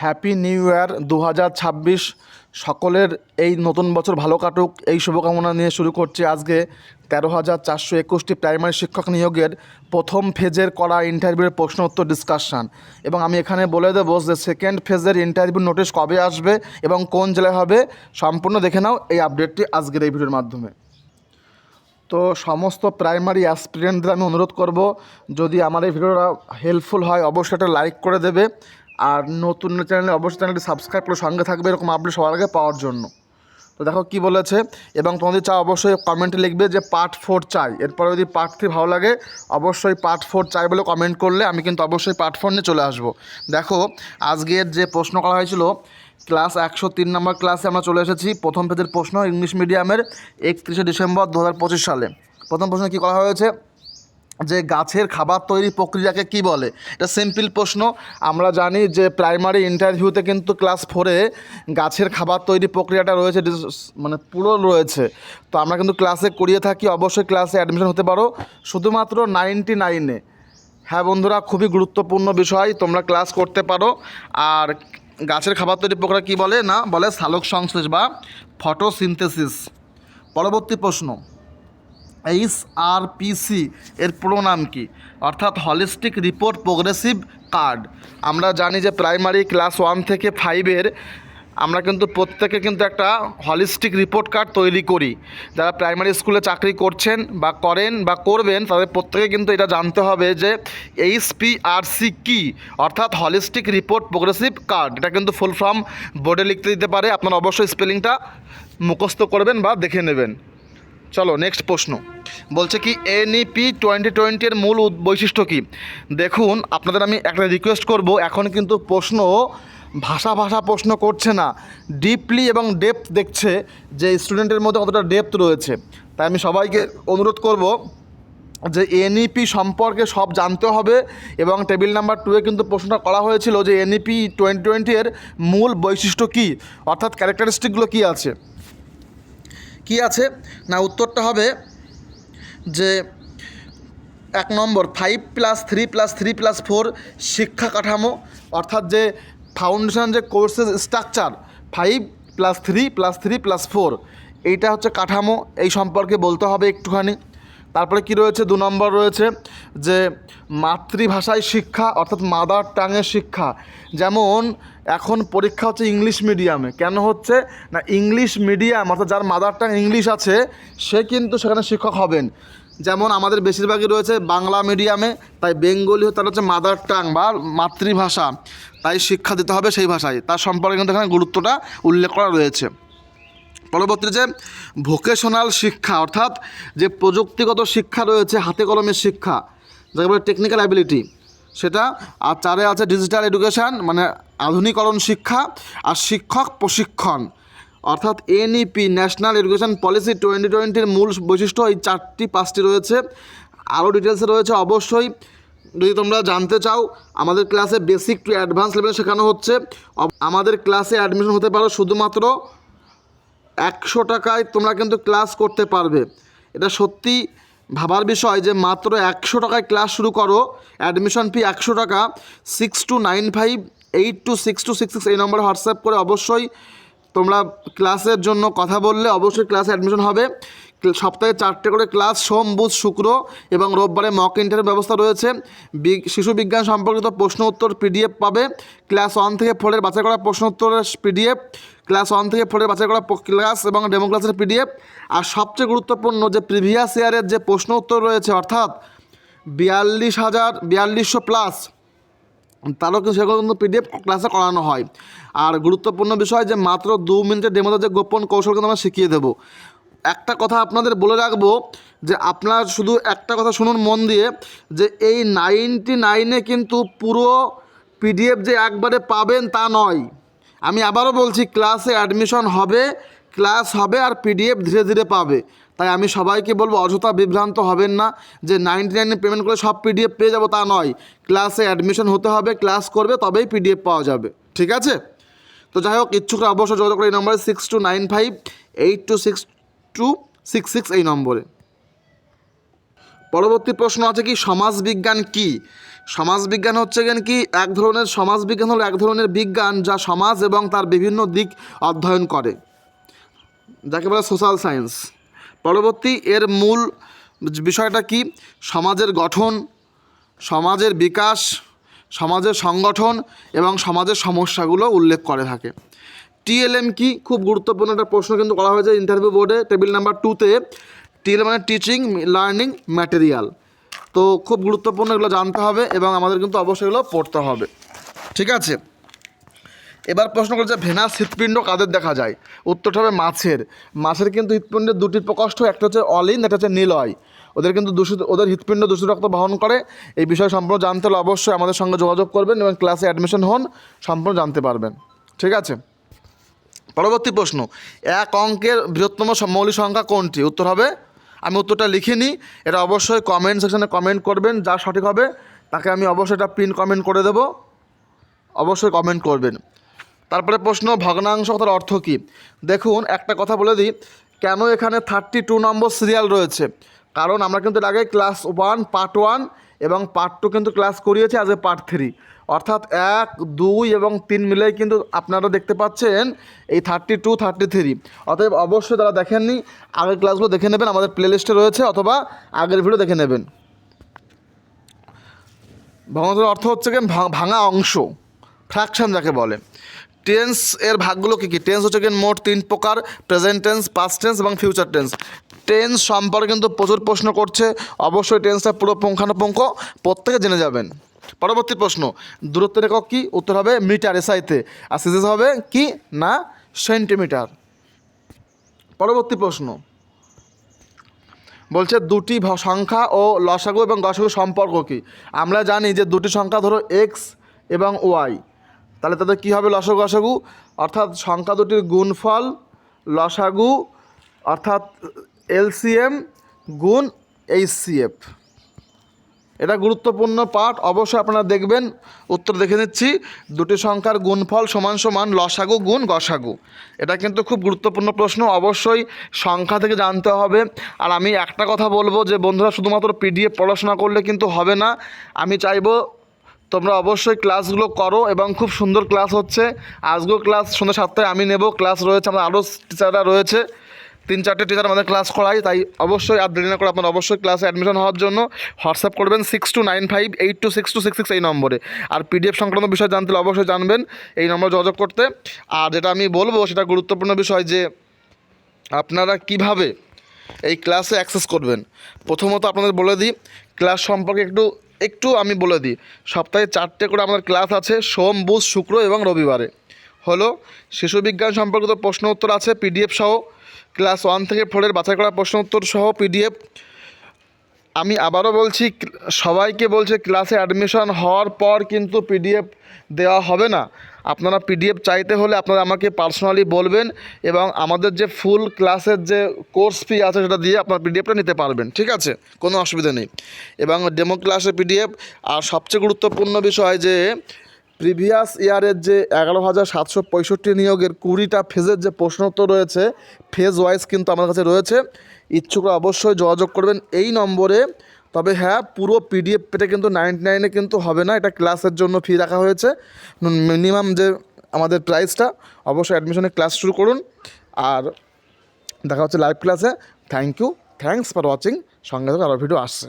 Happy new year দু হাজার ছাব্বিশ। সকলের এই নতুন বছর ভালো কাটুক। এই শুভকামনা নিয়ে শুরু করছি আজকে তেরো হাজার চারশো একুশটি প্রাইমারি শিক্ষক নিয়োগের প্রথম ফেজের করা ইন্টারভিউয়ের প্রশ্ন উত্তর ডিসকাশন এবং আমি এখানে বলে দেবো যে সেকেন্ড ফেজের ইন্টারভিউ নোটিশ কবে আসবে এবং কোন জেলায় হবে সম্পূর্ণ দেখে নাও এই আপডেটটি আজকের এই ভিডিওর মাধ্যমে। তো সমস্ত প্রাইমারি অ্যাসপিরিয়েন্টদের আমি অনুরোধ করব, যদি আমার এই ভিডিওটা হেল্পফুল হয়, অবশ্যই একটা লাইক করে দেবে। আর নতুন চ্যানেলে অবশ্যই চ্যানেলটি সাবস্ক্রাইব করে সঙ্গে থাকবে, এরকম আপডেট সবার আগে পাওয়ার জন্য। তো দেখো কি বলেছে, এবং তোমাদের চা অবশ্যই কমেন্টে লিখবে যে পার্ট ফোর চাই। এরপরে যদি পার্ট থ্রি ভালো লাগে, অবশ্যই পার্ট ফোর চাই বলে কমেন্ট করলে আমি কিন্তু অবশ্যই পার্ট ফোর নিয়ে চলে আসব। দেখো, আজকের যে প্রশ্ন করা হয়েছিল ক্লাস একশো তিন নম্বর ক্লাসে আমরা চলে এসেছি। প্রথম পেজের প্রশ্ন ইংলিশ মিডিয়ামের একত্রিশে ডিসেম্বর দু হাজার পঁচিশ সালে। প্রথম প্রশ্ন কী করা হয়েছে? যে গাছের খাবার তৈরি প্রক্রিয়াকে কি বলে? এটা সিম্পল প্রশ্ন। আমরা জানি যে প্রাইমারি ইন্টারভিউতে কিন্তু ক্লাস ফোরে গাছের খাবার তৈরি প্রক্রিয়াটা রয়েছে মানে পুরো রয়েছে। তো আমরা কিন্তু ক্লাসে করিয়ে থাকি, অবশ্যই ক্লাসে অ্যাডমিশন হতে পারো। শুধুমাত্র নাইনটি নাইনে হ্যাঁ বন্ধুরা, খুবই গুরুত্বপূর্ণ বিষয়, তোমরা ক্লাস করতে পারো। আর গাছের খাবার তৈরি প্রক্রিয়া কী বলে? না, বলে সালোক সংশ্লেষ বা ফটোসিনথেসিস পরবর্তী প্রশ্ন। এইচ আর পিসি এর পুরো নাম কি? অর্থাৎ হলিস্টিক রিপোর্ট প্রোগ্রেসিভ কার্ড আমরা জানি যে প্রাইমারি ক্লাস ওয়ান থেকে ফাইভের আমরা কিন্তু প্রত্যেকে কিন্তু একটা হলিস্টিক রিপোর্ট কার্ড তৈরি করি। যারা প্রাইমারি স্কুলে চাকরি করছেন বা করেন বা করবেন, তাদের প্রত্যেকে কিন্তু এটা জানতে হবে যে এইচপিআরসি কি? অর্থাৎ হলিস্টিক রিপোর্ট প্রোগ্রেসিভ কার্ড এটা কিন্তু ফুল ফর্ম বোর্ডে লিখতে দিতে পারে। আপনারা অবশ্যই স্পেলিংটা মুখস্থ করবেন বা দেখে নেবেন। চলো নেক্সট প্রশ্ন। বলছে কি এনইপি টোয়েন্টি টোয়েন্টির মূল বৈশিষ্ট্য কী? দেখুন, আপনাদের আমি একটা রিকোয়েস্ট করব, এখন কিন্তু প্রশ্ন ভাষা ভাষা প্রশ্ন করছে না ডিপলি এবং ডেপথ দেখছে যে স্টুডেন্টের মধ্যে কতটা ডেপথ রয়েছে। তাই আমি সবাইকে অনুরোধ করব যে এনইপি সম্পর্কে সব জানতে হবে এবং টেবিল নাম্বার টুয়ে কিন্তু প্রশ্নটা করা হয়েছিল যে এনইপি টোয়েন্টি টোয়েন্টি এর মূল বৈশিষ্ট্য কী, অর্থাৎ ক্যারেক্টারিস্টিকগুলো কী আছে। কি আছে? না, উত্তরটা হবে যে এক নম্বর five plus three plus three plus four শিক্ষা কাঠামো, অর্থাৎ যে ফাউন্ডেশন যে কোর্সের structure five plus three plus three plus four এইটা হচ্ছে কাঠামো, এই সম্পর্কে বলতে হবে একটুখানি। তারপরে কি রয়েছে? দু নম্বর রয়েছে যে মাতৃভাষায় শিক্ষা, অর্থাৎ মাদার টাঙের শিক্ষা। যেমন এখন পরীক্ষা হচ্ছে ইংলিশ মিডিয়ামে। কেন হচ্ছে? না, ইংলিশ মিডিয়াম, অর্থাৎ যার মাদার টাং ইংলিশ আছে, সে কিন্তু সেখানে শিক্ষক হবেন। যেমন আমাদের বেশিরভাগই রয়েছে বাংলা মিডিয়ামে, তাই বেঙ্গলি হচ্ছে, তার হচ্ছে মাদার টাং বা মাতৃভাষা। তাই শিক্ষা দিতে হবে সেই ভাষায়। তার সম্পর্কে কিন্তু এখানে গুরুত্বটা উল্লেখ করা রয়েছে। পরবর্তীতে যে ভোকেশনাল শিক্ষা, অর্থাৎ যে প্রযুক্তিগত শিক্ষা রয়েছে, হাতে কলমের শিক্ষা, যাকে বলে টেকনিক্যাল অ্যাবিলিটি সেটা আর চারে আছে ডিজিটাল এডুকেশান মানে আধুনিকরণ শিক্ষা আর শিক্ষক প্রশিক্ষণ। অর্থাৎ NEP national education policy twenty টোয়েন্টির মূল বৈশিষ্ট্য এই চারটি, পাঁচটি রয়েছে। আরও ডিটেলসে রয়েছে অবশ্যই। যদি তোমরা জানতে চাও, আমাদের ক্লাসে বেসিক টু অ্যাডভান্স লেভেলে শেখানো হচ্ছে। আমাদের ক্লাসে অ্যাডমিশন হতে পারো শুধুমাত্র একশো টাকায় তোমরা কিন্তু ক্লাস করতে পারবে। এটা সত্যি ভাবার বিষয় যে মাত্র একশো টাকায় ক্লাস শুরু করো অ্যাডমিশন ফি একশো টাকা six two nine five eight two six two six six এই নম্বরে হোয়াটসঅ্যাপ করে অবশ্যই তোমরা ক্লাসের জন্য কথা বললে অবশ্যই ক্লাসে অ্যাডমিশন হবে। সপ্তাহে চারটে করে ক্লাস, সোম, বুধ, শুক্র এবং রোববারে মক ইন্টারভিউ ব্যবস্থা রয়েছে। শিশু বিজ্ঞান সম্পর্কিত প্রশ্ন উত্তর পিডিএফ পাবে। ক্লাস ওয়ান থেকে ফোরের বাছাই করা প্রশ্ন উত্তরের পিডিএফ ক্লাস ওয়ান থেকে ফোরের বাছাই করা ক্লাস এবং ডেমো ক্লাসের পিডিএফ আর সবচেয়ে গুরুত্বপূর্ণ যে প্রিভিয়াস ইয়ারের যে প্রশ্ন উত্তর রয়েছে, অর্থাৎ বিয়াল্লিশ হাজার, বিয়াল্লিশশো প্লাস তারও কিন্তু সেগুলো কিন্তু পিডিএফ ক্লাসে করানো হয়। আর গুরুত্বপূর্ণ বিষয় যে মাত্র দু মিনিটের ডেমোতে যে গোপন কৌশল কিন্তু আমরা শিখিয়ে দেবো। একটা কথা আপনাদের বলে রাখব যে আপনার শুধু একটা কথা শুনুন মন দিয়ে, যে এই নাইনটি নাইনে কিন্তু পুরো পিডিএফ যে একবারে পাবেন তা নয়। আমি আবারও বলছি ক্লাসে অ্যাডমিশন হবে ক্লাস হবে আর পিডিএফ ধীরে ধীরে পাবে। তাই আমি সবাইকে বলব, অযথা বিভ্রান্ত হবেন না যে নাইনটি নাইনে পেমেন্ট করে সব পিডিএফ পেয়ে যাব তা নয়। ক্লাসে অ্যাডমিশন হতে হবে ক্লাস করবে, তবেই পিডিএফ পাওয়া যাবে। ঠিক আছে? তো যাই হোক, ইচ্ছুকরা অবশ্যই যোগাযোগ করে এই নম্বরে six two nine five eight two six two six six এই নম্বরে। পরবর্তী প্রশ্ন আছে কি, সমাজবিজ্ঞান কি? সমাজবিজ্ঞান হচ্ছে কেন কি, এক ধরনের সমাজবিজ্ঞান হলো এক ধরনের বিজ্ঞান যা সমাজ এবং তার বিভিন্ন দিক অধ্যয়ন করে। যাকে বলে সোশ্যাল সায়েন্স। পরবর্তী এর মূল বিষয়টা কি, সমাজের গঠন, সমাজের বিকাশ, সমাজের সংগঠন এবং সমাজের সমস্যাগুলো উল্লেখ করে থাকে। টিএলএম কি? খুব গুরুত্বপূর্ণ একটা প্রশ্ন কিন্তু করা হয়েছে ইন্টারভিউ বোর্ডে টেবিল নাম্বার টুতে টিএলএম মানে টিচিং লার্নিং ম্যাটেরিয়াল তো খুব গুরুত্বপূর্ণ এগুলো জানতে হবে এবং আমাদের কিন্তু অবশ্যই এগুলো পড়তে হবে। ঠিক আছে? এবার প্রশ্ন করেছে ভেনাস হৃৎপিণ্ড কাদের দেখা যায়? উত্তরটা হবে মাছের। মাছের কিন্তু হৃৎপিণ্ডের দুটি প্রকোষ্ঠ, একটা হচ্ছে অলিন, একটা হচ্ছে নীলয়। ওদের কিন্তু দূষিত ওদের হৃৎপিণ্ড দূষিত রক্ত বহন করে। এই বিষয়ে সম্পূর্ণ জানতে হলে অবশ্যই আমাদের সঙ্গে যোগাযোগ করবেন এবং ক্লাসে অ্যাডমিশন হন, সম্পূর্ণ জানতে পারবেন। ঠিক আছে? পরবর্তী প্রশ্ন, এক অঙ্কের বৃহত্তম মৌলিক সংখ্যা কোনটি? উত্তর হবে, আমি উত্তরটা লিখে নিই, এটা অবশ্যই কমেন্ট সেকশনে কমেন্ট করবেন, যা সঠিক হবে, তাকে আমি অবশ্যই এটা পিন কমেন্ট করে দেবো, অবশ্যই কমেন্ট করবেন। তারপরে প্রশ্ন ভগ্নাংশ কথার অর্থ কী? দেখুন, একটা কথা বলে দিই, কেন এখানে থার্টি টু নম্বর সিরিয়াল রয়েছে? কারণ আমরা কিন্তু আগে ক্লাস ওয়ান পার্ট ওয়ান এবং পার্ট টু কিন্তু ক্লাস করিয়েছি আজ পার্ট থ্রি অর্থাৎ এক, দুই এবং তিন মিলেই কিন্তু আপনারা দেখতে পাচ্ছেন এই থার্টি টু থার্টি থ্রি অতএব অবশ্যই তারা দেখেননি, আগের ক্লাসগুলো দেখে নেবেন, আমাদের প্লেলিস্টে রয়েছে অথবা আগের ভিডিও দেখে নেবেন। ভগ্নাংশের অর্থ হচ্ছে কি, ভা- ভাঙা অংশ ফ্র্যাকশন যাকে বলে। টেন্স এর ভাগগুলো কী কী? টেন্স হচ্ছে কি, মোট তিন প্রকার প্রেজেন্ট টেন্স পাস্ট টেন্স এবং ফিউচার টেন্স টেন্স সম্পর্কে কিন্তু প্রচুর প্রশ্ন করছে। অবশ্যই টেন্সটা পুরো পুঙ্খানুপুঙ্খ প্রত্যেকে জেনে যাবেন। পরবর্তী প্রশ্ন, দূরত্বের একক কি? উত্তর হবে মিটার এসআইতে আর সিজিস হবে কি? না, সেন্টিমিটার। পরবর্তী প্রশ্ন, বলছে দুটি সংখ্যা ও লসাগু এবং গসাগু সম্পর্ক কী? আমরা জানি যে দুটি সংখ্যা ধরো এক্স এবং ওয়াই তাহলে তাদের কী হবে লসাগু গসাগু অর্থাৎ সংখ্যা দুটির গুণফল লসাগু, অর্থাৎ এলসিএম গুণ এইচসিএফ। এটা গুরুত্বপূর্ণ পাঠ, অবশ্যই আপনারা দেখবেন। উত্তর দেখে নিচ্ছি। দুটি সংখ্যার গুণফল সমান সমান লসাগু গুণ গসাগু। এটা কিন্তু খুব গুরুত্বপূর্ণ প্রশ্ন, অবশ্যই সংখ্যা থেকে জানতে হবে। আর আমি একটা কথা বলব যে, বন্ধুরা, শুধুমাত্র পিডিএফ পড়াশোনা করলে কিন্তু হবে না। আমি চাইব তোমরা অবশ্যই ক্লাসগুলো করো এবং খুব সুন্দর ক্লাস হচ্ছে। আজকেও ক্লাস সন্ধ্যা সাতটায় আমি নেব। ক্লাস রয়েছে আমার আরও টিচাররা রয়েছে। তিন চারটে টিচার আমাদের ক্লাস করাই তাই অবশ্যই আর দেরি না করে আপনার অবশ্যই ক্লাসে অ্যাডমিশন হওয়ার জন্য হোয়াটসঅ্যাপ করবেন six two nine five eight two six two six six এই নম্বরে। আর পিডিএফ সংক্রান্ত বিষয় জানতে অবশ্যই জানবেন এই নম্বরে যোগাযোগ করতে। আর যেটা আমি বলব, সেটা গুরুত্বপূর্ণ বিষয় যে আপনারা কীভাবে এই ক্লাসে অ্যাক্সেস করবেন। প্রথমত আপনাদের বলে দিই ক্লাস সম্পর্কে একটু একটু আমি বলে দিই, সপ্তাহে চারটে করে আমাদের ক্লাস আছে সোম, বুধ, শুক্র এবং রবিবারে। হলো, শিশু বিজ্ঞান সম্পর্কিত প্রশ্ন উত্তর আছে পিডিএফ সহ ক্লাস ওয়ান থেকে ফোরের বাছাই করা প্রশ্ন উত্তর সহ পিডিএফ। আমি আবারও বলছি, সবাইকে বলছে ক্লাসে অ্যাডমিশন হওয়ার পর কিন্তু পিডিএফ দেওয়া হবে না। আপনারা পিডিএফ চাইতে হলে আপনারা আমাকে পার্সোনালি বলবেন এবং আমাদের যে ফুল ক্লাসের যে কোর্স ফি আছে সেটা দিয়ে আপনার পিডিএফটা নিতে পারবেন, ঠিক আছে? কোনো অসুবিধা নেই। এবং ডেমো ক্লাসের পিডিএফ, আর সবচেয়ে গুরুত্বপূর্ণ বিষয় যে প্রিভিয়াস ইয়ারের যে এগারো হাজার সাতশো পঁয়ষট্টি নিয়োগের কুড়িটা ফেজের যে প্রশ্নোত্তর রয়েছে ফেজ ওয়াইজ কিন্তু আমার কাছে রয়েছে। ইচ্ছুকরা অবশ্যই যোগাযোগ করবেন এই নম্বরে। তবে হ্যাঁ পুরো পিডিএফ পেটে কিন্তু নাইনটি নাইনে কিন্তু হবে না, এটা ক্লাসের জন্য ফি রাখা হয়েছে। মিনিমাম যে আমাদের প্রাইসটা অবশ্যই অ্যাডমিশনের ক্লাস শুরু করুন। আর দেখা হচ্ছে লাইভ ক্লাসে thank you thanks for watching সঙ্গে সঙ্গে আরও ভিডিও আসছে।